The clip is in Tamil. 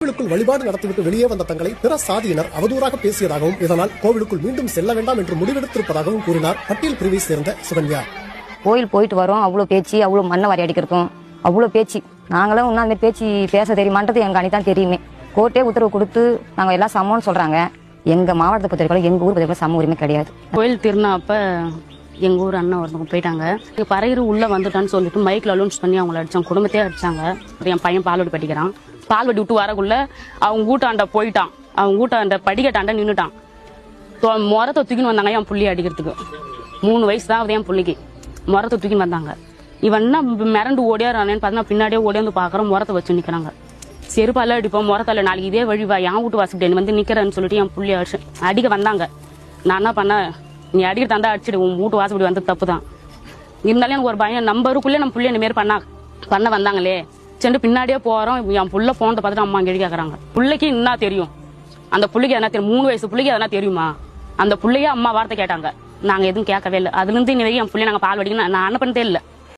கோவிலுக்குள் வழிபாடு நடத்திவிட்டு வெளியே வந்த தங்களை பிற சாதியினர் அவதூறாக பேசியதாகவும் இதனால் கோவிலுக்குள் மீண்டும் செல்ல வேண்டாம் என்று முடிவெடுத்திருப்பதாகவும் கூறினார் பட்டியல் பிரிவை சேர்ந்த சுகன்யா. கோயில் போயிட்டு வரோம். அவ்வளோ பேச்சு அவ்வளோ மண்ணை வாரி அடிக்கிறதும் அவ்வளோ பேச்சு. நாங்களும் இன்னும் அந்த பேச்சு பேச தெரியுமான்றது எங்கள் அணி தான் தெரியுமே. கோர்ட்டே உத்தரவு கொடுத்து நாங்கள் எல்லாம் சமம்னு சொல்கிறாங்க எங்கள் மாவட்டத்தை பொறுத்தவரைக்கும் எங்கள் ஊர் பொறுத்தவரைக்கும் சம உரிமை கிடையாது. கோயில் திருநா அப்ப எங்க ஊர் அண்ணன் ஒருத்தவங்க போயிட்டாங்க. இங்க பறையர் உள்ள வந்துட்டான்னு சொல்லிட்டு மைக்ல அலௌன்ஸ் பண்ணி அவங்கள அடிச்சாங்க. குடும்பத்தையே அடிச்சாங்க. என் பையன் பால்வடி படிக்கிறான் பால்வடி விட்டு வரக்குள்ள அவங்க வீட்டாண்ட போயிட்டான். அவங்க வீட்டாண்ட படிக்கட்டாண்ட நின்றுட்டான் தொ- முறத்தை தூக்கின்னு வந்தாங்க என் புள்ளி அடிக்கிறதுக்கு. மூணு வயசு தான் ஆகுது என் புள்ளிக்கு. முறத்தை தூக்கின்னு வந்தாங்க. இவன் என்ன மிரண்டு ஓடியாரானேன்னு பார்த்தா பின்னாடியே ஓடியாந்து பார்க்குறோம் முறத்தை வச்சு நிக்கிறாங்க. செருப்பால அடிப்போம் முறத்தால நாளைக்கு இதே வழி வா என் வீட்டு வாசிக்கிட்டே வந்து நிக்கிறேன்னு சொல்லிட்டு என் புள்ளி அடிச்சு அடிக்க வந்தாங்க. நான் என்ன பண்ணேன்? நீ அடிக்கிற தந்தா அடிச்சிடு உன் வீட்டு வாசப்படி வந்து தப்பு தான் இருந்தாலும் எனக்கு ஒரு பயம் நம்பருக்குள்ளே நம்ம புள்ளைய இந்த மாரி பண்ணா பண்ண வந்தாங்களே. சென்று பின்னாடியே போறோம். என் புள்ள போனதை பார்த்துட்டு அம்மா கேள்வி கேட்கறாங்க பிள்ளைக்கு என்ன தெரியும்? அந்த பிள்ளைக்கு எதனா தெரியும் மூணு வயசு பிள்ளைக்கு எதனா தெரியுமா? அந்த பிள்ளையே அம்மா வார்த்தை கேட்டாங்க. நாங்க எதுவும் கேட்கவே இல்லை. அதுல இருந்து வரைக்கும் என் பிள்ளை நாங்க பால் வடிக்கணும். நான் அனுப்பினதே இல்லை.